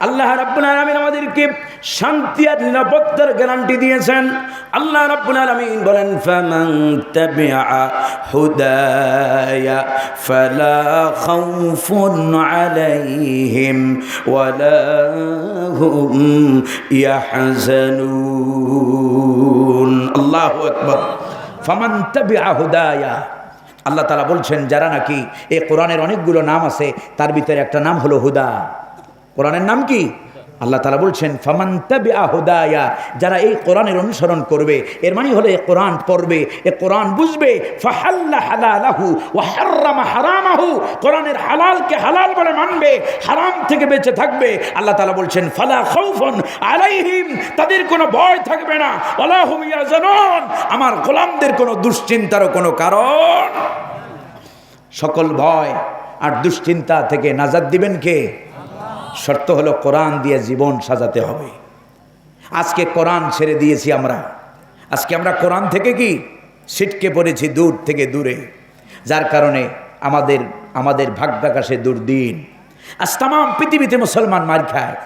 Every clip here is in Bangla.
আল্লাহ রাব্বুল আমাদেরকে শান্তি আর নিরাপত্তার গ্যারান্টি দিয়েছেন। আল্লাহ রাব্বুল বলেন, ফামান তাবিআ হুদায়া আলাইহিম ওয়ালা আল্লাহু তাআলা বলছেন, যারা নাকি এই কোরআনের অনেকগুলো নাম আছে, তার ভিতরে একটা নাম হলো হুদা। কোরআনের নাম কি? আল্লাহ তালা বলছেন, ফামান তাবিআ হুদায়া যারা এই কোরআনের অনুসরণ করবে, এর মানে হলো কোরআন পড়বে, এ কোরআন বুঝবে, ফাহাল্লা হালালাহু ওয়া হাররামা হারামাহু কোরআনের হালালকে হালাল বলে মানবে, হারাম থেকে বেঁচে থাকবে। আল্লাহ তালা বলছেন, ফালা খৌফন আলাইহিম তাদের কোনো ভয় থাকবে না। ওয়ালা হুম ইয়াজানুন আমার গোলামদের কোনো দুশ্চিন্তারও কোনো কারণ। সকল ভয় আর দুশ্চিন্তা থেকে নাজাদ দিবেন কে? শর্ত হলো কোরআন দিয়ে জীবন সাজাতে হবে। আজকে কোরআন ছেড়ে দিয়েছি আমরা। আজকে আমরা কোরআন থেকে কি? ছিটকে পড়েছি দূর থেকে দূরে। যার কারণে আমাদের আমাদের ভাগ্যাকাশে দুর্দিন। আজ তাম পৃথিবীতে মুসলমান মার খায়।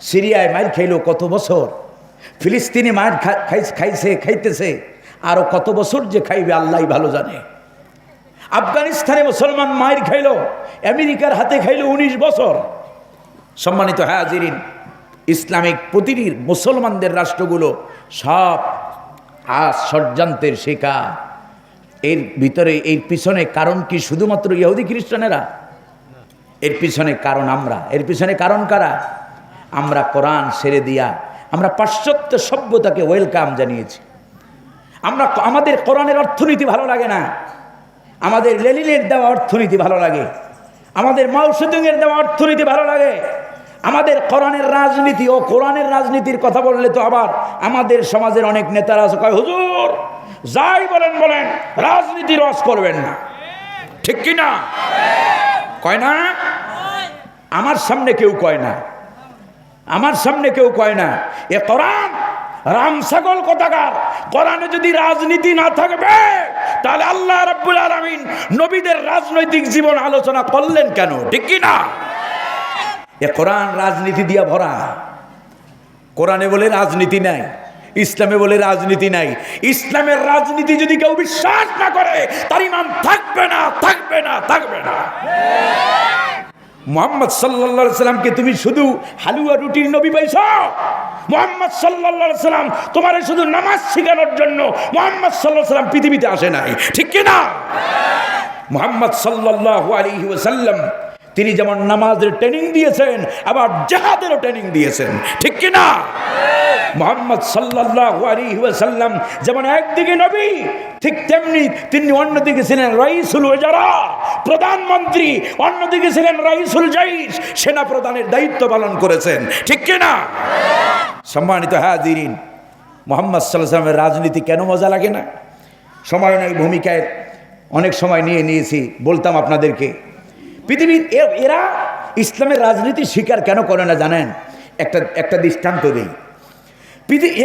সিরিয়ায় মার খাইল কত বছর? ফিলিস্তিনি মার খাইছে, খাইতেছে। আরও কত বছর যে খাইবে আল্লাহ ভালো জানে। আফগানিস্তানে মুসলমান মায়ের খাইল আমেরিকার হাতে খাইল উনিশ বছর। সম্মানিত হাজিরিন, ইসলামিক প্রতিটি মুসলমানদের রাষ্ট্রগুলো সব আজ ষড়যন্ত্রের শিকার। এর ভিতরে, এর পিছনে কারণ কি শুধুমাত্র ইহুদি খ্রিস্টানেরা? এর পিছনে কারণ আমরা। এর পিছনে কারণ কারা? আমরা কোরআন সেরে দিয়া, আমরা পাশ্চাত্য সভ্যতাকে ওয়েলকাম জানিয়েছি। আমরা আমাদের কোরআনের অর্থনীতি ভালো লাগে না। আমাদের লেলিনের দেওয়া অর্থনীতি ভালো লাগে। আমাদের মাউসুদুংয়ের দেওয়া অর্থনীতি ভালো লাগে। আমাদের কোরআনের রাজনীতি ও কোরআনের রাজনীতির কথা বললে তো আবার আমাদের সমাজের অনেক নেতারা আছে, কয়, হুজুর, যাই বলেন বলেন, রাজনীতি রস করবেন না। ঠিক কি না? কয় না? আমার সামনে কেউ কয় না। আমার সামনে কেউ কয় না। এ কোরআন রাম ছাগল কোথাকার? কোরআনে যদি রাজনীতি না থাকবে, তাহলে আল্লাহ রাব্বুল আলামিন নবীদের রাজনৈতিক জীবন আলোচনা করলেন কেন? ঠিক কি না? এ কোরআন রাজনীতি দিয়া ভরা। কোরআনে বলে রাজনীতি নাই, ইসলামে বলে রাজনীতি নাই। ইসলামের রাজনীতি যদি কেউ বিশ্বাস না করে, তার ইমান থাকবে না থাকবে না থাকবে না। মোহাম্মদ সাল্লা সাল্লামকে তুমি শুধু হালুয়া রুটির নবী পাইছ? মোহাম্মদ সাল্লা সাল্লাম তোমার শুধু নামাজ শেখানোর জন্য মোহাম্মদ সাল্লাহ সাল্লাম পৃথিবীতে আসে নাই, ঠিক কিনা? মোহাম্মদ সাল্লাহ আলী ওসাল্লাম তিনি যেমন নামাজের ট্রেনিং দিয়েছেন, আবার জাহাদেরও ট্রেনিং দিয়েছেন। ঠিক কিনা মোহাম্মদ ওয়াসাল্লাম যেমন একদিকে নবী, ঠিক তেমনি তিনি অন্যদিকে ছিলেন রাইসুল ওজারা প্রধানমন্ত্রী। অন্যদিকে ছিলেন রাইসুল জাইশ, সেনা প্রধানের দায়িত্ব পালন করেছেন। ঠিক কিনা সম্মানিত হাজিরিন, মোহাম্মদ সাল্লামের রাজনীতি কেন মজা লাগে না? সময় নয় ভূমিকায় অনেক সময় নিয়ে নিয়েছি, বলতাম আপনাদেরকে। পৃথিবীর এরা ইসলামের রাজনীতি স্বীকার কেন করে না জানেন? একটা একটা দৃষ্টান্ত দিই।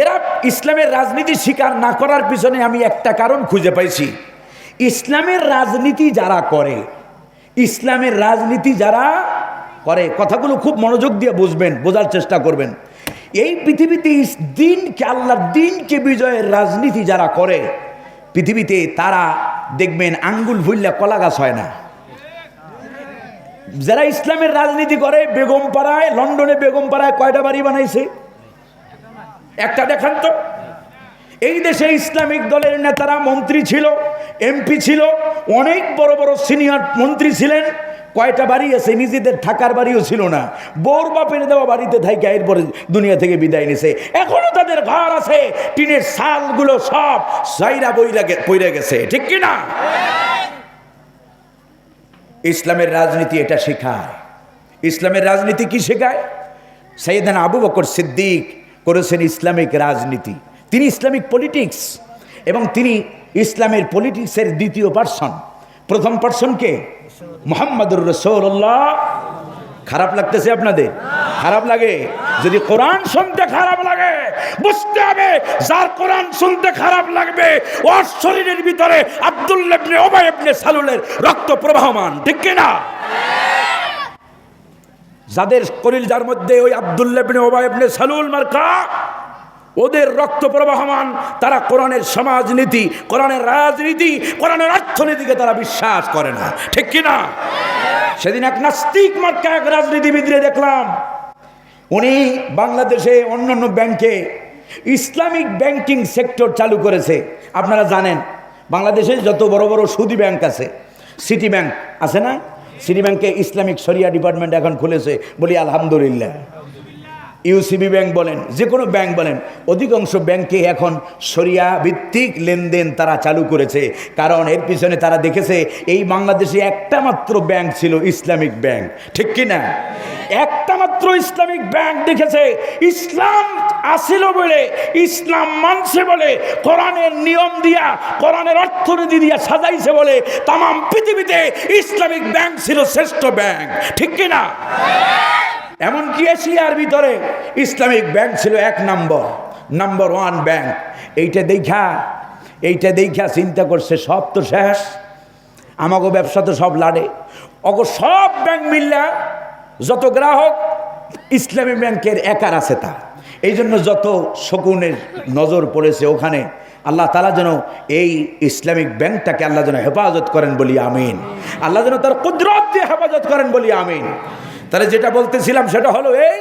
এরা ইসলামের রাজনীতি স্বীকার না করার পিছনে আমি একটা কারণ খুঁজে পাইছি। ইসলামের রাজনীতি যারা করে, ইসলামের রাজনীতি যারা করে, কথাগুলো খুব মনোযোগ দিয়ে বুঝবেন, বোঝার চেষ্টা করবেন। এই পৃথিবীতে দিনকে, আল্লাহর দিনকে বিজয়ের রাজনীতি যারা করে, পৃথিবীতে তারা দেখবেন আঙ্গুল ভুললে কলা গাছ হয় না। যারা ইসলামের রাজনীতি করে বেগম পাড়ায় লন্ডনে বেগম পাড়ায় কয়টা বাড়ি বানাইছে? একটা দেখান তো। এই দেশে ইসলামিক দলের নেতারা মন্ত্রী ছিল, এমপি ছিল, অনেক বড় বড় সিনিয়র মন্ত্রী ছিলেন। কয়টা বাড়ি আছে? নিজেদের থাকার বাড়িও ছিল না। বোর বাপের দেওয়া বাড়িতে থাকে এরপরে দুনিয়া থেকে বিদায় নিছে। এখনও তাদের ঘর আছে। টিনের সালগুলো সব সাইরা বইরা পইরা গেছে। ঠিক কি না ইসলামের রাজনীতি এটা শেখায়। ইসলামের রাজনীতি কি শেখায়? সৈয়দান আবু বকর সিদ্দিক করেছেন ইসলামিক রাজনীতি। তিনি ইসলামিক পলিটিক্স এবং তিনি ইসলামের পলিটিক্সের দ্বিতীয় পার্সন প্রথম পার্সনকে মোহাম্মদুর রসৌল্লাহ খারাপ লাগতেছে আপনাদের? খারাপ লাগে? যদি কোরআন শুনতে খারাপ লাগে, বুঝতে হবে, যার কোরআন শুনতে খারাপ লাগবে, ওর শরীরের ভিতরে আব্দুল্লাবনে ওবায়বনে সালুলের রক্ত প্রবাহমান, ঠিক কিনা? যাদের করিল যার মধ্যে ওই আবদুল্লাবিনে ওবায়বনে সালুল মার্কা, ওদের রক্ত প্রবাহমান, তারা কোরআনের সমাজনীতি, কোরআনের রাজনীতি, কোরআনের অর্থনীতিকে তারা বিশ্বাস করে না, ঠিক কি না সেদিন এক নাস্তিক মার্কা এক রাজনীতিবিদরে দেখলাম। উনি বাংলাদেশে অন্যান্য ব্যাংকে ইসলামিক ব্যাংকিং সেক্টর চালু করেছে। আপনারা জানেন, বাংলাদেশে যত বড় বড় সুদি ব্যাংক আছে, সিটি ব্যাংক আছে না? সিটি ব্যাংকে ইসলামিক সরিয়া ডিপার্টমেন্ট এখন খুলেছে বলি আলহামদুলিল্লাহ। ইউসিবি ব্যাংক বলেন যে কোনো ব্যাংক বলেন, অধিকাংশ ব্যাংকে এখন সরিয়া ভিত্তিক লেনদেন তারা চালু করেছে। কারণ এর পিছনে তারা দেখেছে, এই বাংলাদেশে একটা মাত্র ব্যাংক ছিল ইসলামিক ব্যাংক। ঠিক কি না? একটা মাত্র ইসলামিক ব্যাংক দেখেছে, ইসলাম আসিল বলে, ইসলাম মানছে বলে, কোরআনের নিয়ম দিয়া, কোরআনের অর্থনীতি দিয়া সাজাইছে বলে তাম পৃথিবীতে ইসলামিক ব্যাংক ছিল শ্রেষ্ঠ ব্যাংক। ঠিক কি না? এমনকি এশিয়ার ভিতরে ইসলামিক ব্যাংক ছিল এক নম্বর, নাম্বার ওয়ান ব্যাংক। এইটা দেখা এইটা দেখা চিন্তা করছে, সব তো শেষ। আমাকে ব্যবসা তো সব লাড়ে। অগ সব ব্যাংক মিললা, যত গ্রাহক, ইসলামী ব্যাংকের একার আছে তা। এই জন্য যত শকুনের নজর পড়েছে ওখানে, আল্লাহ তালা যেন এই ইসলামিক ব্যাংকটাকে আল্লাহ যেন হেফাজত করেন বলি আমিন। আল্লাহ যেন তার কুদরত হেফাজত করেন বলি আমিন। তাহলে যেটা বলতেছিলাম সেটা হলো এই,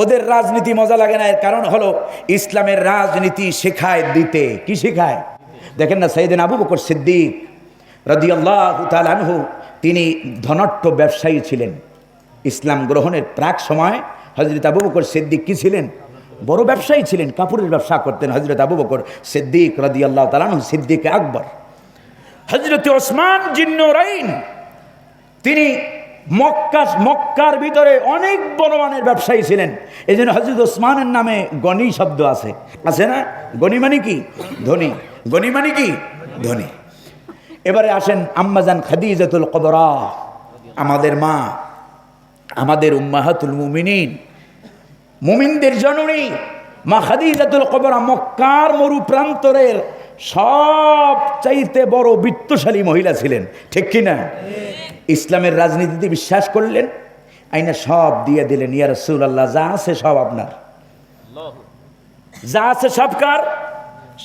ওদের রাজনীতি মজা লাগে না, এর কারণ হলো ইসলামের রাজনীতি শেখায় দিতে। কি শেখায়? দেখেন না সাইদিন আবু বকর সিদ্দিক রদিয়াল্লাহ তালহু তিনি ধনাট্য ব্যবসায়ী ছিলেন। ইসলাম গ্রহণের প্রাক সময় হজরত আবু বকর সিদ্দিক কী ছিলেন? বড় ব্যবসায়ী ছিলেন, কাপড়ের ব্যবসা করতেন হজরত আবু বকর সিদ্দিক রদিয়াল্লাহ তালানহু সিদ্দিক আকবর। হজরত ওসমান জিন্নরাইন, তিনি মক্কা, মক্কার ভিতরে অনেক বড়বানের ব্যবসায়ী ছিলেন। এই জন্য হজরত ওসমানের নামে গণি শব্দ আছে। আছে না? গণি মানে কি? ধনী। গণি মানে কি? ধনী। এবারে আসেন আম্মাজান খাদিজাতুল কবরা আমাদের মা, আমাদের উম্মাহাতুল মুমিনিন। মুমিনদের জননী মা খাদিজাতুল কবরা মক্কার মরু প্রান্তরের সব চাইতে বড় বিত্তশালী মহিলা ছিলেন। ঠিক কিনা? ইসলামের রাজনীতিতে বিশ্বাস করলেন আইনা সব দিয়ে দিলেন ইয়া রসুল আল্লাহ যা আছে সব আপনার। যা আছে সব কার?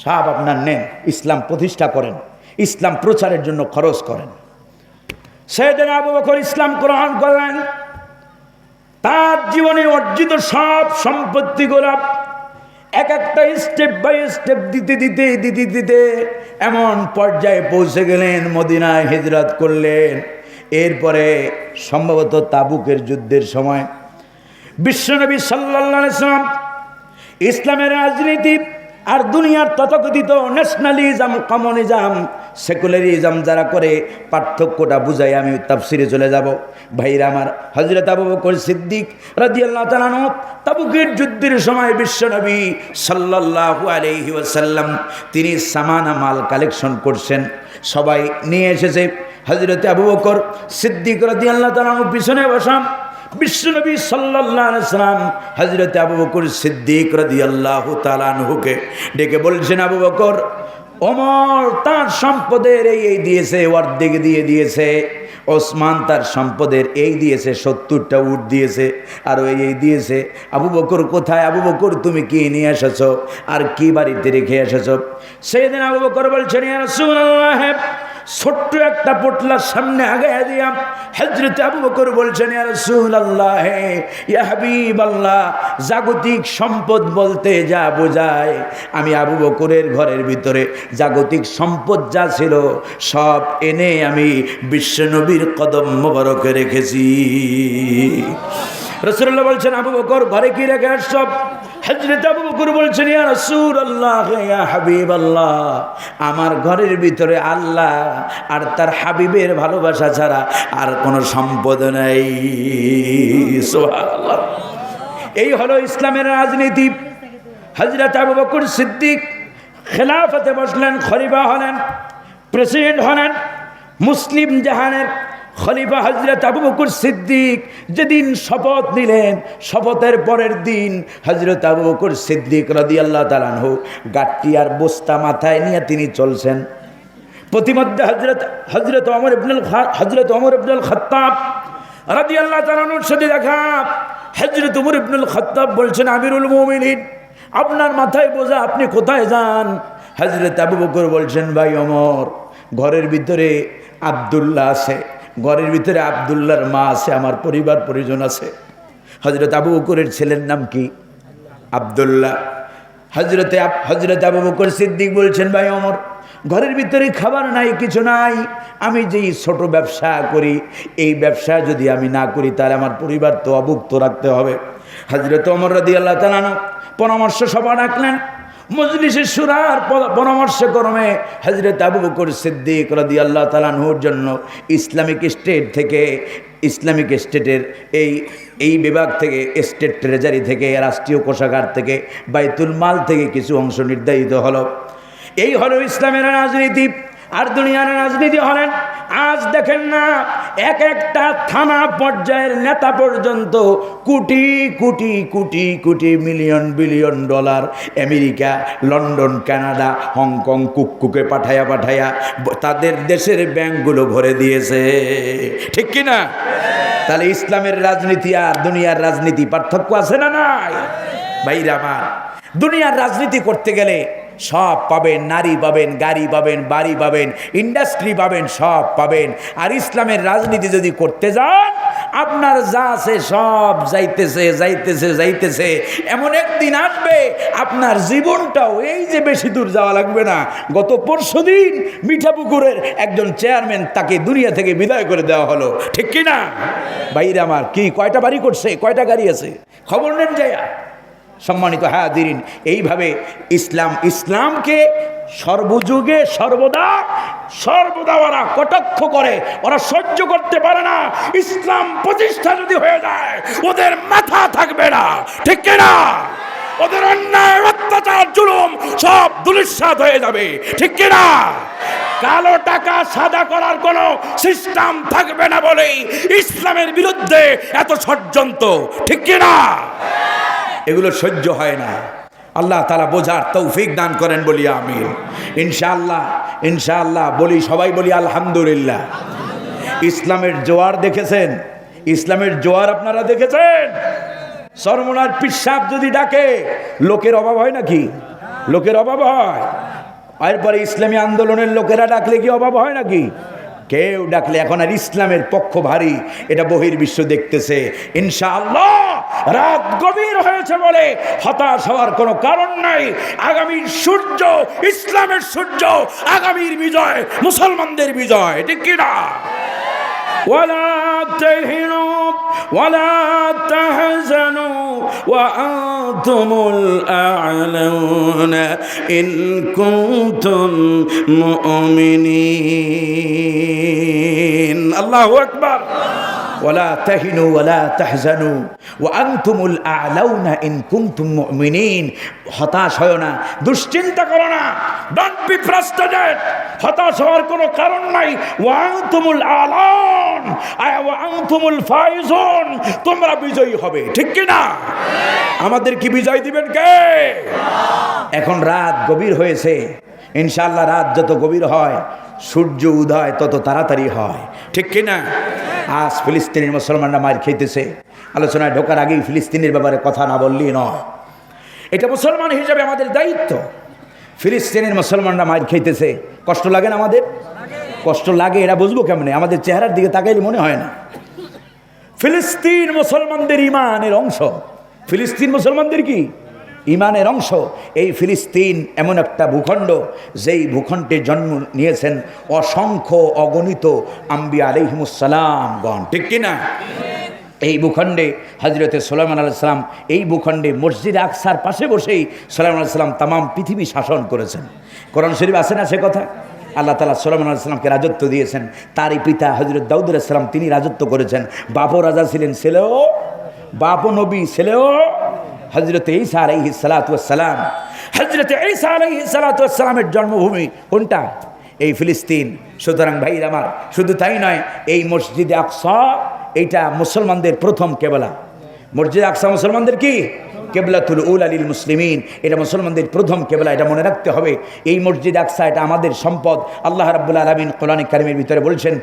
সব আপনার নেন ইসলাম প্রতিষ্ঠা করেন ইসলাম প্রচারের জন্য খরচ করেন। সেদিন আবু বকর ইসলাম গ্রহণ করলেন। তার জীবনে অর্জিত সব সম্পত্তি গোলাপ এক একটা স্টেপ বাই স্টেপ দিতে দিতে দিতে দিতে এমন পর্যায়ে পৌঁছে গেলেন মদিনায় হিজরত করলেন। এরপরে সম্ভবত তাবুকের যুদ্ধের সময় বিশ্বনবী সাল্লাহ সাল্লাম ইসলামের রাজনীতি আর দুনিয়ার তথাকথিত ন্যাশনালিজম কমিউনিজম সেকুলারিজম যারা করে পার্থক্যটা বুঝাই আমি তাফসিরে চলে যাব। ভাইরা আমার হজরত আবু বকর সিদ্দিক রাদিয়াল্লাহু তাআলা তাবুকের যুদ্ধের সময় বিশ্বনবী সাল্লাল্লাহু আলাইহি ওয়াসাল্লাম তিনি সামানা মাল কালেকশন করছেন। সবাই নিয়ে এসেছে। হজরত আবু বকর সিদ্দিক আল্লাহ তালাম পিছনে বসাম বিশ্বনবী সাল্লাম হজরত আবু বকর সিদ্দিক রদি আল্লাহ তালানহুকে ডেকে বলছেন, আবু বকর অমর তার সম্পদের এই এই দিয়েছে, অর্ধেক দিয়ে দিয়েছে। ওসমান তার সম্পদের এই দিয়েছে, সত্তরটা উঠ দিয়েছে, আর এই এই দিয়েছে। আবু বকর কোথায়? আবু বকর, তুমি কি নিয়ে এসেছ? আর কি বাড়িতে রেখে এসেছ? সেদিন আবু বকর বলছেন ছোট্ট একটা পোটলার সামনে আগে দিয়া হজরত আবু বকর বলছেন আল্লাহ হাবিব আল্লাহ জাগতিক সম্পদ বলতে যা বোঝায়, আমি আবু বকরের ঘরের ভিতরে জাগতিক সম্পদ যা ছিল, সব এনে আমি বিশ্বনবীর কদম মোবারকে রেখেছি। রসুল্লাহ বলছেন, আবু বকর, ঘরে কি রেখে সব হজরত আবু বকর বলছেন, ইয়া আল্লাহ ইয়া হাবিব আল্লাহ আমার ঘরের ভিতরে আল্লাহ আর তার হাবিবের ভালোবাসা ছাড়া আর কোনো সম্পদ নেই। সুবহানাল্লাহ। এই হলো ইসলামের রাজনীতি। হজরত আবু বকর সিদ্দিক খেলাফতে বসলেন, খলিফা হলেন, প্রেসিডেন্ট হলেন, মুসলিম জাহানের খলিফা হজরত আবু বকুর সিদ্দিক যেদিন শপথ নিলেন, শপথের পরের দিন হজরত আবু বকুর সিদ্দিক রদি আল্লাহ তালানহু গাট্টি আর বস্তা মাথায় নিয়ে তিনি চলছেন। প্রতিমধ্যে হজরত হজরত অমর ইবনুল হজরত অমর ইবনুল খত্তাব রাদি আল্লাহ তালানুর সাথে দেখা। হজরত উমর ইবনুল খত্তাব বলছেন, আমিরুল মুমিনিন, আপনার মাথায় বোঝা, আপনি কোথায় যান? হজরত আবু বকর বলছেন, ভাই অমর ঘরের ভিতরে আবদুল্লাহ আছে। ঘরের ভিতরে আবদুল্লাহর মা আছে, আমার পরিবার পরিজন আছে। হজরত আবু বকরের ছেলের নাম কি? আবদুল্লাহ। হজরতে হজরত আবু বকর সিদ্দিক বলছেন, ভাই অমর ঘরের ভিতরে খাবার নাই, কিছু নাই। আমি যেই ছোট ব্যবসা করি, এই ব্যবসা যদি আমি না করি, তাহলে আমার পরিবার তো অভুক্ত রাখতে হবে। হজরত অমর রদি আল্লাহ তালানো পরামর্শ সভা ডাকলেন। মজলিসের সুরার পরামর্শ ক্রমে হজরত আবু বকর সিদ্দিক রদি আল্লাহ তালানহুর জন্য ইসলামিক স্টেট থেকে, ইসলামিক স্টেটের এই এই বিভাগ থেকে, স্টেট ট্রেজারি থেকে, রাষ্ট্রীয় কোষাগার থেকে, বাইতুল মাল থেকে কিছু অংশ নির্ধারিত হলো। এই হলো ইসলামের রাজনীতি, আর দুনিয়ার রাজনীতি হলেন আজ দেখেন না, এক একটা থানা পর্যায়ের নেতা পর্যন্ত crore crore crore crore million, billion dollar America, London, Canada, Hong Kong কুককুকে পাঠায়া পাঠায়া তাদের দেশের ব্যাংকগুলো ভরে দিয়েছে। ঠিক কি না? তাহলে ইসলামের রাজনীতি আর দুনিয়ার রাজনীতি পার্থক্য আছে না নাই? ভাইরা আমার, দুনিয়ার রাজনীতি করতে গেলে সব পাবেন, নারী পাবেন, গাড়ি পাবেন, বাড়ি পাবেন ইন্ডাস্ট্রি পাবেন, সব পাবেন। আর ইসলামের রাজনীতি যদি করতে যান, আপনার যা আছে সব যাইতেছে যাইতেছে যাইতেছে। এমন একদিন আসবে, আপনার জীবনটাও এই যে বেশি দূর যাওয়া লাগবে না। গত পরশু দিন মিঠাপুকুরের একজন চেয়ারম্যান তাকে দুনিয়া থেকে বিদায় করে দেওয়া হলো। ঠিক কি না বাইরে আমার কি, কয়টা বাড়ি করছে? কয়টা গাড়ি আছে? খবর নেন যাইয়া। সম্মানিত দিরিন এইভাবে ইসলাম ইসলামকে সর্বযুগে সর্বদা সর্বদা ওরা কটাক্ষ করে, ওরা সহ্য করতে পারে না। ইসলাম প্রতিষ্ঠা যদি হয়ে যায়, ওদের মাথা থাকবে না। ঠিক না? ওদের অন্যায়, অত্যাচার, জুলুম সব দুলিশ্বাদ হয়ে যাবে। ঠিক না? কালো টাকা সাদা করার কোনো সিস্টেম থাকবে না বলেই ইসলামের বিরুদ্ধে এত ষড়যন্ত্র। ঠিক কি না? এগুলো সহ্য হয় না। আল্লাহ তালা বোঝার তৌফিক দান করেন বলি আমি ইনশাআল্লাহ ইনশাআল্লাহ বলি, সবাই বলি, আলহামদুলিল্লাহ। ইসলামের জোয়ার দেখেছেন? ইসলামের জোয়ার আপনারা দেখেছেন? সরমনার পিসাব যদি ডাকে, লোকের অভাব হয় নাকি? লোকের অভাব হয়। এরপরে ইসলামী আন্দোলনের লোকেরা ডাকলে কি অভাব হয় নাকি? কেউ ডাকলে এখন আর ইসলামের পক্ষ ভারী। এটা বহির্বিশ্ব দেখতেছে। ইনশাআল্লাহ, রাত গভীর হয়েছে বলে হতাশ হওয়ার কোনো কারণ নাই। আগামীর সূর্য ইসলামের সূর্য, আগামীর বিজয় মুসলমানদের বিজয়, ঠিক কিনা? ولا تهنوا ولا تحزنوا وأنتم الأعلون إن كنتم مؤمنين. الله أكبر. ওয়ালা তাহিনু ওয়ালা তাহজানু। ও আন্তুমুল আলাউনা ইন কুমতুম মুমিনিন। হতাশ হয় না, দুশ্চিন্তা করো না। ডোন্ট বি ফ্রাস্ট্রেটেড হতাশ হওয়ার কোনো কারণ নাই। ওয়াংতুমুল আলান ওয়াংতুমুল ফাইজুন। তোমরা বিজয়ী হবে, ঠিক কি না? আমাদের কি বিজয় দিবেন কে? এখন রাত গভীর হয়েছে। ইনশাআল্লাহ রাত যত গভীর হয়, সূর্য উদয় তত তাড়াতাড়ি হয়। ঠিক কি না? আজ ফিলিস্তিনের মুসলমানরা মার খেতেছে। আলোচনায় ঢোকার আগেই ফিলিস্তিনের ব্যাপারে কথা না বললেই নয়। এটা মুসলমান হিসেবে আমাদের দায়িত্ব। ফিলিস্তিনের মুসলমানরা মার খেতেছে। কষ্ট লাগে না আমাদের? কষ্ট লাগে, এরা বুঝব কেমনে? আমাদের চেহারার দিকে তাকাইলে মনে হয় না। ফিলিস্তিন মুসলমানদের ইমানের অংশ। ফিলিস্তিন মুসলমানদের কি? ইমানের অংশ। এই ফিলিস্তিন এমন একটা ভূখণ্ড, যেই ভূখণ্ডে জন্ম নিয়েছেন অসংখ্য অগণিত আম্বিয়া আলহিমুসালামগণ ঠিক কিনা? এই ভূখণ্ডে হজরতে সোলাইমান আলাইসালাম এই ভূখণ্ডে মসজিদ আকসার পাশে বসেই সোলাইমান আলাইসালাম তামাম পৃথিবী শাসন করেছেন। কোরআন শরীফ আছে না সে কথা? আল্লাহ তালা সোলাইমান আলাইসালামকে রাজত্ব দিয়েছেন। তারই পিতা হজরত দাউদ আলাইসালাম তিনি রাজত্ব করেছেন। বাপও রাজা ছিলেন, ছেলেও বাপও নবী, ছেলেও হজরত ঈসা আলাইহি সালাতাম হজরত ঈসা আলাইহি সালাতামের জন্মভূমি কোনটা? এই ফিলিস্তিন। সুতরাং ভাইর আমার, শুধু তাই নয়, এই মসজিদে আকসা, এইটা মুসলমানদের প্রথম কেবলা। মসজিদ আকসা মুসলমানদের কি? কেবলাতুল উল আলীল মুসলিমিন। এটা মুসলমানদের প্রথম কেবলা, এটা মনে রাখতে হবে। এই মসজিদ আকসা, এটা আমাদের সম্পদ। আল্লাহ রাব্বুল আলমিন কোরআন কারিমের ভিতরে বলছেন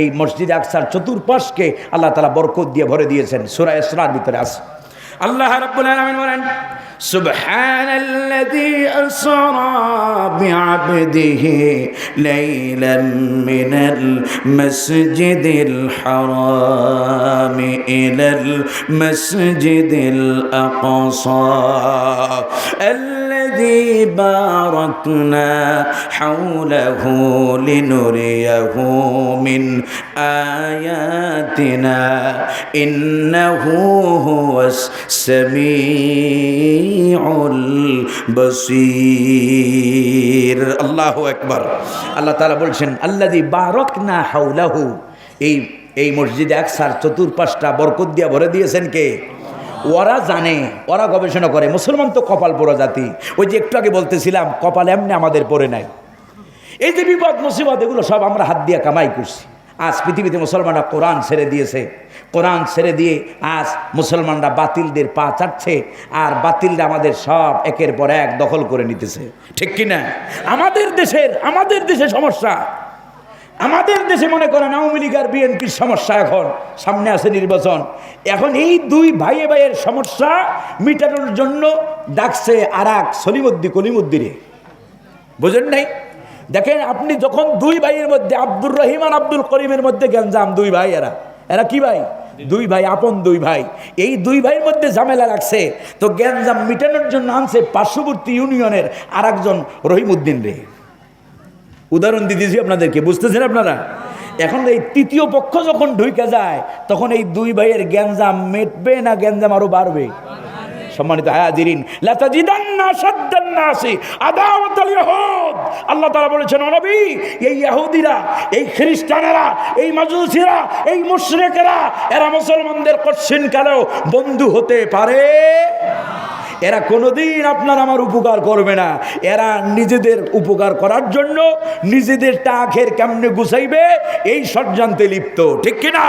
এই মসজিদ আকসার চতুর্পাশকে আল্লাহ তালা বরকত দিয়ে ভরে দিয়েছেন। সুরা ইসরার ভিতরে আছে। আল্লাহ রাব্বুল আলামিন বলেন سبحان الذي أسرى بعبده ليلا من المسجد الحرام إلى المسجد الأقصى الذي باركنا حوله لنريه من آياتنا إنه هو السميع البصير الله أكبر আল্লাহ তাআলা বলছেন আল্লাযী বারাকনা হাওলাহু এই এই মসজিদে আকসার চতুর্পাশটা বরকত দিয়া ভরে দিয়েছেন কে ওরা জানে, ওরা গবেষণা করে। মুসলমান তো কপাল পোড়া জাতি। ওই যে একটু আগে বলতেছিলাম, কপাল এমনি আমাদের পড়ে নাই। এই যে বিপদ, মুসিবত, এগুলো সব আমরা হাত দিয়ে কামাই করছি। আজ পৃথিবীতে মুসলমানরা কোরআন ছেড়ে দিয়েছে। কোরআন ছেড়ে দিয়ে আজ মুসলমানরা বাতিলদের পা চাটছে আর বাতিলরা আমাদের সব একের পর এক দখল করে নিতেছে। ঠিক কি না আমাদের দেশের, আমাদের দেশে সমস্যা। আমাদের দেশে মনে করেন আওয়ামী লীগ আর বিএনপির সমস্যা এখন। সামনে আছে নির্বাচন। এখন এই দুই ভাইয়ে ভাইয়ের সমস্যা মিটানোর জন্য ডাকছে আর এক সলিমুদ্দি কলিমুদ্দিরে বুঝেন নাই? দেখেন, আপনি যখন দুই ভাইয়ের মধ্যে আব্দুর রহিম আর আব্দুল করিমের মধ্যে গেঞ্জাম, দুই ভাই এরা। এরা কি ভাই? দুই ভাই, আপন দুই ভাই। এই দুই ভাইয়ের মধ্যে ঝামেলা রাখছে তো গ্যাঞ্জাম মিটানোর জন্য আনছে পার্শ্ববর্তী ইউনিয়নের আর একজন রহিমউদ্দিন রে। উদাহরণ দিতেছি আপনাদেরকে, বুঝতেছেন আপনারা? এখন এই তৃতীয় পক্ষ যখন ঢুকে যায়, তখন এই দুই ভাইয়ের গ্যাঞ্জাম মেটবে না গ্যাঞ্জাম আরও বাড়বে? সম্মানিত হায়াজিরিন আল্লাহ তাআলা বলেছেন, ও এই ইহুদিরা এই খ্রিস্টানেরা, এই মাজুসিরা, এই মুশরিকেরা, এরা মুসলমানদের কঠিন কালেও বন্ধু হতে পারে? এরা কোনোদিন আপনার আমার উপকার করবে না। এরা নিজেদের উপকার করার জন্য নিজেদের টাকের কেমনে গুছাইবে, এই ষড়যন্ত্রে লিপ্ত। ঠিক কিনা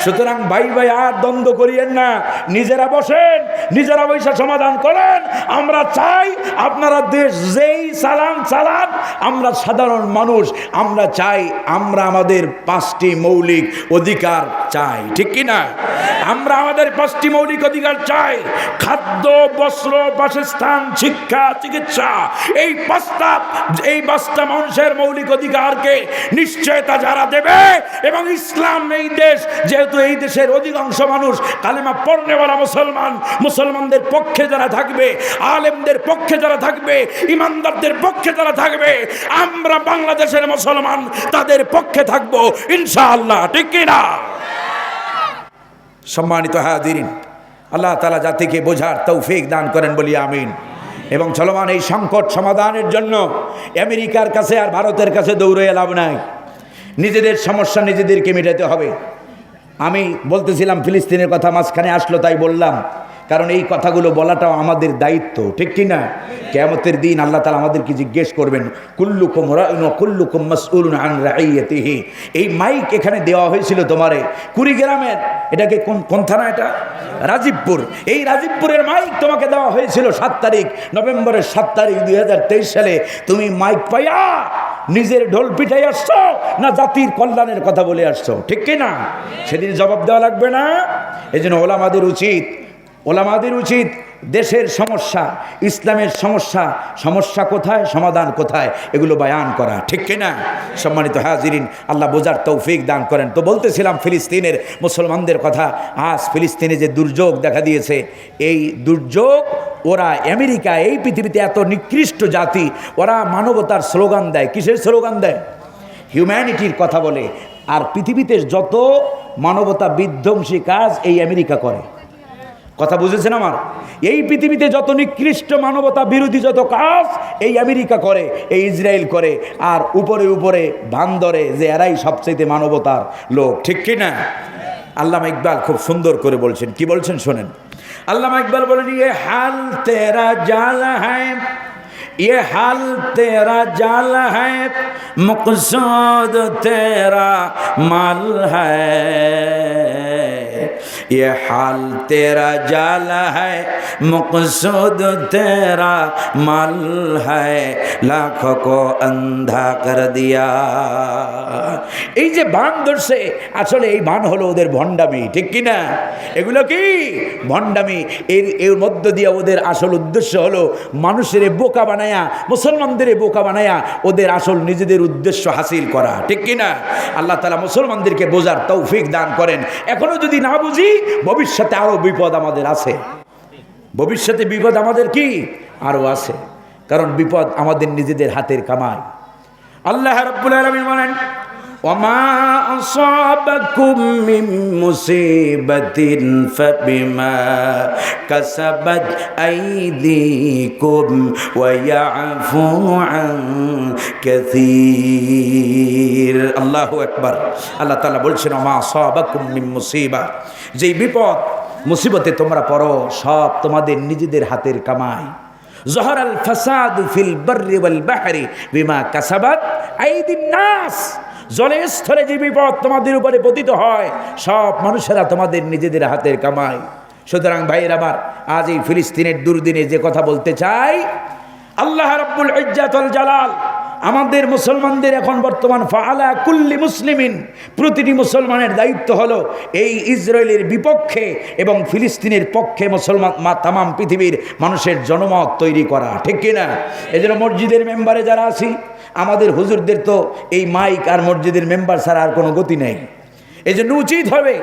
সুতরাং ভাই ভাই, আর দ্বন্দ্ব করিয়েন না। নিজেরা বসেন, নিজেরা বৈশা সমাধান করেন। আমরা চাই আপনারা দেশ যেই চালান চালান, আমরা সাধারণ মানুষ, আমরা চাই আমরা আমাদের পাঁচটি মৌলিক অধিকার চাই। ঠিক কিনা আমরা আমাদের পাঁচটি মৌলিক অধিকার চাই। খাদ্য বস্ত্র বাসস্থান, শিক্ষা, চিকিৎসা, এই পাঁচটা এই পাঁচটা মানুষের মৌলিক অধিকারকে নিশ্চয়তা যারা দেবে এবং ইসলাম এই দেশ, যেহেতু এই দেশের অধিকাংশ মানুষ কালেমা পড়নেওয়ালা মুসলমান, মুসলমানদের পক্ষে যারা থাকবে, আলেমদের পক্ষে যারা থাকবে, ইমানদারদের পক্ষে যারা থাকবে, আমরা বাংলাদেশের মুসলমান তাদের পক্ষে থাকব, ইনশাআল্লাহ, ঠিক কিনা? সম্মানিত হাজিরিন আল্লাহ তালা জাতিকে বোঝার তৌফিক দান করেন বলি আমিন। এবং চলমান এই সংকট সমাধানের জন্য আমেরিকার কাছে আর ভারতের কাছে দৌড়ে লাভ নাই। নিজেদের সমস্যা নিজেদেরকে মেটাতে হবে। আমি বলতেছিলাম ফিলিস্তিনের কথা মাঝখানে আসলো, তাই বললাম কারণ এই কথাগুলো বলাটাও আমাদের দায়িত্ব, ঠিক কি না? কেমতের দিন আল্লাহ তালা আমাদেরকে জিজ্ঞেস করবেন, কুল্লুকুম কুল্লুকুম মাসউলুন আন রাইয়াতিহি এই মাইক এখানে দেওয়া হয়েছিল তোমারে। কুড়িগ্রামের এটাকে কোন কোন থানা এটা? রাজীবপুর। এই রাজীবপুরের মাইক তোমাকে দেওয়া হয়েছিল সাত তারিখ, নভেম্বরের সাত তারিখ দুই হাজার তেইশ সালে। তুমি মাইক পাইয়া নিজের ঢোল পিঠাই আসছো না জাতির কল্যাণের কথা বলে আসছো, ঠিক কি না? সেদিন জবাব দেওয়া লাগবে না? এই জন্য ওলামাদের উচিত ওলামাদের উচিত দেশের সমস্যা, ইসলামের সমস্যা সমস্যা কোথায়, সমাধান কোথায়, এগুলো বায়ান করা। ঠিক কিনা? সম্মানিত হাজিরিন, আল্লাহ বোঝার তৌফিক দান করেন। তো বলতেছিলাম ফিলিস্তিনের মুসলমানদের কথা, আজ ফিলিস্তিনে যে দুর্যোগ দেখা দিয়েছে, এই দুর্যোগ ওরা আমেরিকা, এই পৃথিবীতে এত নিকৃষ্ট জাতি, ওরা মানবতার স্লোগান দেয়। কিসের স্লোগান দেয়? হিউম্যানিটির কথা বলে। আর পৃথিবীতে যত মানবতা বিধ্বংসী কাজ এই আমেরিকা করে। কথা বুঝেছেন আমার এই পৃথিবীতে যত নিকৃষ্ট মানবতা বিরোধী যত কাজ এই আমেরিকা করে এই ইসরায়েল করে আর উপরে উপরে ভান ধরে যে এরাই সবচেয়ে মানবতার লোক ঠিক কি না আল্লামা ইকবাল খুব সুন্দর করে বলছেন কি বলছেন শোনেন আল্লামা ইকবাল বলেন ইয়ে হাল তেরা জাল হ্যাঁ ये हाल तेरा जाल है मकसूद तेरा माल है ये हाल तेरा जाल है मकसूद तेरा माल है लाखों को अंधा कर दिया এই যে বান ধরছে আসলে এই বান হলো ওদের ভণ্ডামি ঠিক কি না এগুলো কি ভণ্ডামি এর এর মধ্য দিয়ে ওদের আসল উদ্দেশ্য হলো মানুষের বোকা বানায়া মুসলমানদের বোকা বানায়া ওদের আসল নিজেদের উদ্দেশ্য হাসিল করা ঠিক কি না আল্লাহ তালা মুসলমানদেরকে বোঝার তৌফিক দান করেন এখনো যদি না বুঝি ভবিষ্যতে আরও বিপদ আমাদের আছে। ভবিষ্যতে বিপদ আমাদের কি? আরও আছে। কারণ বিপদ আমাদের নিজেদের হাতের কামায় আল্লাহ রব্বুল আলমিন বলেন আসাবাকুম মিন মুসিবাতিন ফাবিমা কাসাবাত আইদিকুম ওয়া ইয়াফু আন কাসীর আল্লাহু আকবার। আল্লাহ তাআলা বলছেন, ওমা আসাবাকুম মিন মুসিবা। যেই বিপদ, মুসিবতে তোমরা পড়ো, সব তোমাদের নিজেদের হাতের কামাই। জহর আল ফাসাদ ফিল বর্রি ওয়াল বাহরি বিমা কাসাবাত আইদিন নাস। জলে স্থলে যে বিপদ তোমাদের উপরে পতিত হয়, সব মানুষেরা তোমাদের নিজেদের হাতের কামাই। সুতরাং ভাইয়ের আমার, আজ এই ফিলিস্তিনের দুর্দিনে যে কথা বলতে চাই, আল্লাহ রাব্বুল ইজ্জাতুল জালাল আমাদের মুসলমানদের এখন বর্তমান ফালা কুল্লি মুসলিমিন, প্রতিটি মুসলমানের দায়িত্ব হলো এই ইসরায়েলের বিপক্ষে এবং ফিলিস্তিনের পক্ষে মুসলমান মা, তামাম পৃথিবীর মানুষের জনমত তৈরি করা। ঠিক কিনা? এই জন্য মসজিদের মেম্বারে যারা আছি আমাদের হুজুরদের তো এই মাইক আর মসজিদের মেম্বার ছাড়া আর কোনো গতি নেই। এই জন্য উচিত হবে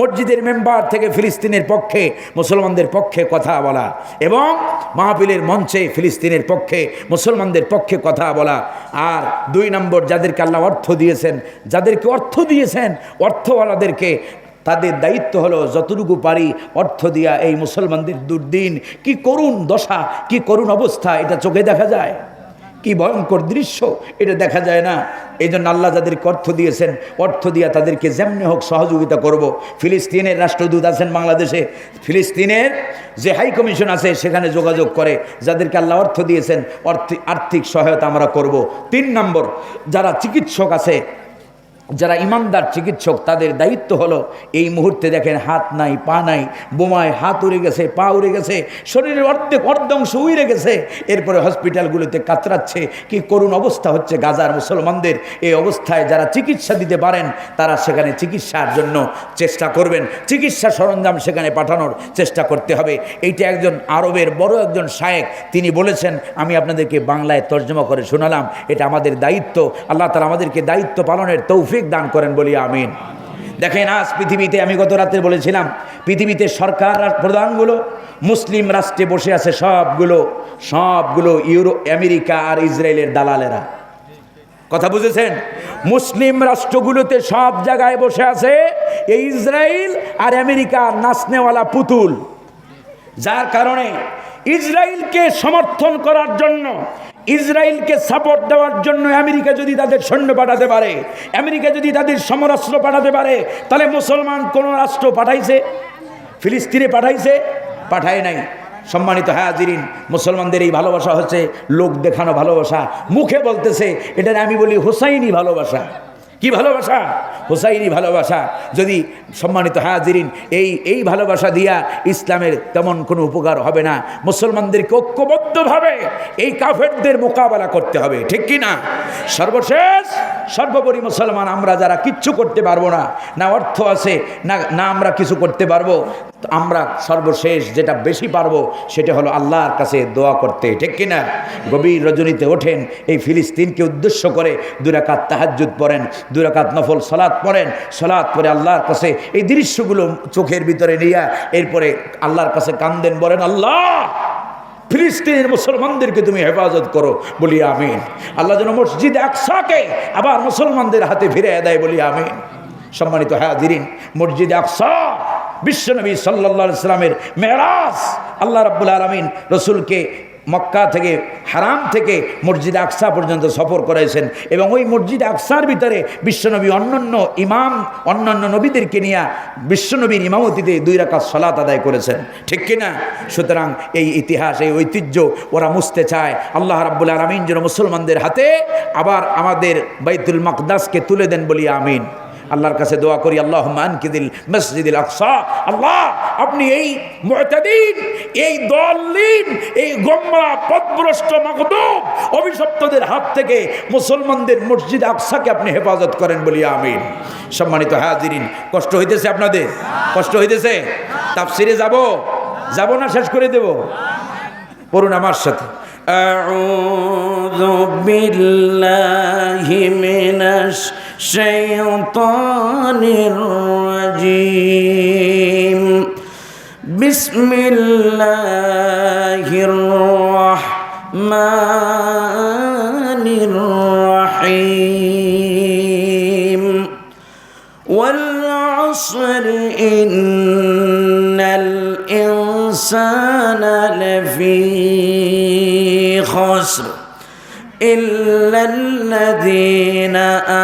মসজিদের মেম্বার থেকে ফিলিস্তিনের পক্ষে, মুসলমানদের পক্ষে কথা বলা এবং মাহফিলের মঞ্চে ফিলিস্তিনের পক্ষে, মুসলমানদের পক্ষে কথা বলা। আর দুই নম্বর, যাদেরকে আল্লাহ অর্থ দিয়েছেন, যাদেরকে অর্থ দিয়েছেন, অর্থওয়ালাদেরকে তাদের দায়িত্ব হলো যতটুকু পারি অর্থ দিয়া এই মুসলমানদের দুর্দিন। কি করুণ দশা, কি করুণ অবস্থা, এটা চোখে দেখা যায়। কি ভয়ঙ্কর দৃশ্য, এটা দেখা যায় না। এই জন্য আল্লাহ যাদেরকে অর্থ দিয়েছেন, অর্থ দিয়া তাদেরকে যেমনি হোক সহযোগিতা করব। ফিলিস্তিনের রাষ্ট্রদূত আছেন বাংলাদেশে, ফিলিস্তিনের যে হাই কমিশন আছে সেখানে যোগাযোগ করে, যাদেরকে আল্লাহ অর্থ দিয়েছেন, অর্থ আর্থিক সহায়তা আমরা করব। তিন নম্বর, যারা চিকিৎসক আছে যারা ইমানদার চিকিৎসক, তাদের দায়িত্ব হলো এই মুহূর্তে দেখেন হাত নাই, পা নাই, বোমায় হাত উড়ে গেছে, পা উড়ে গেছে, শরীরের অর্ধেক অর্ধাংশ উড়ে গেছে। এরপরে হসপিটালগুলোতে কাতরাচ্ছে, কি করুণ অবস্থা হচ্ছে গাজার মুসলমানদের। এই অবস্থায় যারা চিকিৎসা দিতে পারেন, তারা সেখানে চিকিৎসার জন্য চেষ্টা করবেন। চিকিৎসা সরঞ্জাম সেখানে পাঠানোর চেষ্টা করতে হবে। এইটা একজন আরবের বড় একজন শায়েক, তিনি বলেছেন, আমি আপনাদেরকে বাংলায় তর্জমা করে শোনালাম, এটা আমাদের দায়িত্ব। আল্লাহ তালা আমাদেরকে দায়িত্ব পালনের তৌফিক দান করেন, বলি আমিন। দেখেন, আজ পৃথিবীতে আমি গত রাতে বলেছিলাম, পৃথিবীতে সরকার, প্রধানগুলো, মুসলিম রাষ্ট্রে বসে আছে সবগুলো সবগুলো ইউরো, আমেরিকা আর ইসরায়েলের দালালেরা। কথা বুঝেছেন? মুসলিম রাষ্ট্রগুলোতে সব জায়গায় বসে আছে এই ইসরায়েল আর আমেরিকা নাচনেওয়ালা পুতুল। যার কারণে ইসরায়েলকে সমর্থন করার জন্য ইসরায়েলকে সাপোর্ট দেওয়ার জন্য আমেরিকা যদি তাদের সৈন্য পাঠাতে পারে, আমেরিকা যদি তাদের সমরাস্ত্র পাঠাতে পারে, তাহলে মুসলমান কোন রাষ্ট্র পাঠাইছে? ফিলিস্তিনে পাঠাইছে? পাঠায় নাই। সম্মানিত হাজিরিন, মুসলমানদের এই ভালোবাসা হচ্ছে লোক দেখানো ভালোবাসা। মুখে বলতেছে এটা আমি বলি হোসাইনি ভালোবাসা। কি ভালোবাসা? হোসাইনি ভালোবাসা। যদি সম্মানিত হাজিরিন, এই এই ভালোবাসা দিয়া ইসলামের তেমন কোনো উপকার হবে না। মুসলমানদেরকে ঐক্যবদ্ধভাবে এই কাফেরদের মোকাবেলা করতে হবে, ঠিক কি না সর্বশেষ, সর্বোপরি মুসলমান, আমরা যারা কিচ্ছু করতে পারব না না অর্থ আছে, না না আমরা কিছু করতে পারব আমরা সর্বশেষ যেটা বেশি পারব, সেটা হলো আল্লাহর কাছে দোয়া করতে, ঠিক কিনা? গভীর রজনীতে ওঠেন, এই ফিলিস্তিনকে উদ্দেশ্য করে দুরাকাত তাহাজ্জুদ পড়েন দুরাকাত নফল সলাৎ পড়েন সলাৎ পরে আল্লাহর কাছে এই দৃশ্যগুলো চোখের ভিতরে নিয়ে এরপরে আল্লাহর কাছে কান্দেন, বলেন, আল্লাহ, ফিলিস্তিনের মুসলমানদেরকে তুমি হেফাজত করো। বলি, আমিন। আল্লাহ যেন মসজিদ আকসাকে আবার মুসলমানদের হাতে ফিরে দেয়, বলি, আমিন। সম্মানিত হাজিরিন, মসজিদ আকসা বিশ্বনবী সাল্লা সাল্লামের মেরাজ, আল্লাহ রাব্বুল আলমিন রসুলকে মক্কা থেকে হারাম থেকে মসজিদ আকসা পর্যন্ত সফর করেছেন এবং ওই মসজিদ আকসার ভিতরে বিশ্বনবী অন্যান্য ইমাম, অন্যান্য নবীদেরকে নিয়ে বিশ্বনবীর ইমামতিতে দুই রাখা সলাত আদায় করেছেন। ঠিক কিনা? সুতরাং এই ইতিহাস, এই ঐতিহ্য ওরা মুছতে চায়। আল্লাহ রাব্বুল আলমিন যেন মুসলমানদের হাতে আবার আমাদের বাইতুল মকদাসকে তুলে দেন বলি আমিন। আল্লাহর কাছে দোয়া করি আল্লাহ মানকিদিল মসজিদিল আকসা আল্লাহ আপনি এই মুতাদিন এই দলিন এই গম্মা পদভ্রষ্ট মকদুব অভিশপ্তদের হাত থেকে মুসলমানদের মসজিদ আকসাকে আপনি হেফাজত করেন বলি আমিন সম্মানিত হাজিরিন কষ্ট হইতেছে আপনাদের কষ্ট হইতেছে তাফসিরে যাব যাব না শেষ করে দেব পড়ুন আমার সাথে أعوذ بالله من الشيطان الرجيم. بسم الله الرحمن الرحيم. والعصر إن الإنسان لفي خسر إلا الذين آمنوا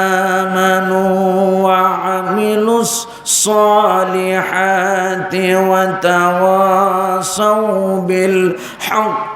الصالحات وتواصوا بالحق